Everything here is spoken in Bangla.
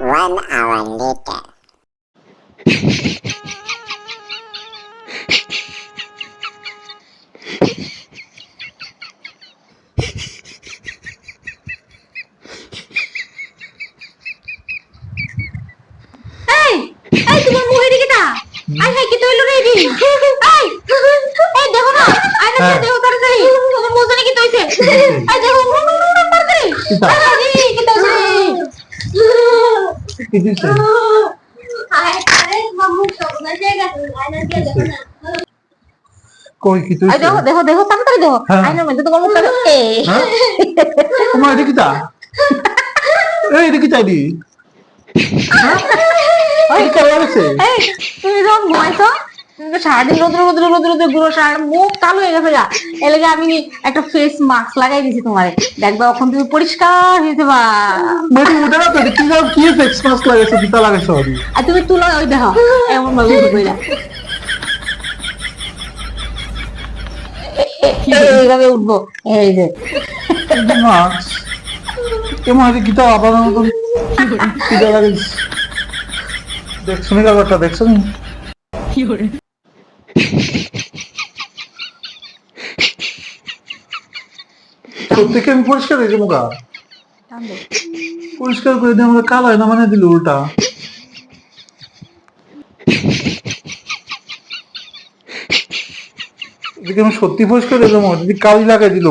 One hour later. দেখো না আই না হ্যাঁ। দেখো তাড়াতাড়ি তোমার মুখে কি তৈছে এই দেখো তাড়াতাড়ি কিতা? আরে কি তৈছে কি দিছে আয় আরে তোমার মুখ সব না জায়গা আই না দিয়ে দেখো না কই কি তুই দেখো দেখো দেখো তাড়াতাড়ি দেখো। হ্যাঁ। আই না মধ্যে তোমার মুখটা হ্যাঁ? তোমার এটা কিতা এই এটা কিতা দি এই কেমন লাগছে এই তুমি যখন ঘুমাইছো তো সারাদিন রোদ্র রোদ্র রোদ্র রোদ্রগুলো সারা মুখ কালো হয়ে গেছে এর লেগে আমি একটা ফেস মাস্ক লাগাই দিয়েছি তোমারে। দেখবা এখন তুমি পরিষ্কার হয়েছে বা মানে ওটা না তো কি সব কি ফেক্স মাস্ক লাগাইছো কিতা লাগাইছো আদি আর তুমি তুলো ওই দেখো এমন ভাবে কইরা এইভাবে উঠবো এই যে। কেমন আছে আবার মতন দেখছ নি ব্যাপারটা দেখছ নি? কি আমি পরিষ্কার হয়েছে মুখা পরিষ্কার করে দিয়ে আমাকে কালো হয় না মানে দিল উল্টা। আমি সত্যি পরিষ্কার হয়ে যাব যদি কালি লাগাই দিল।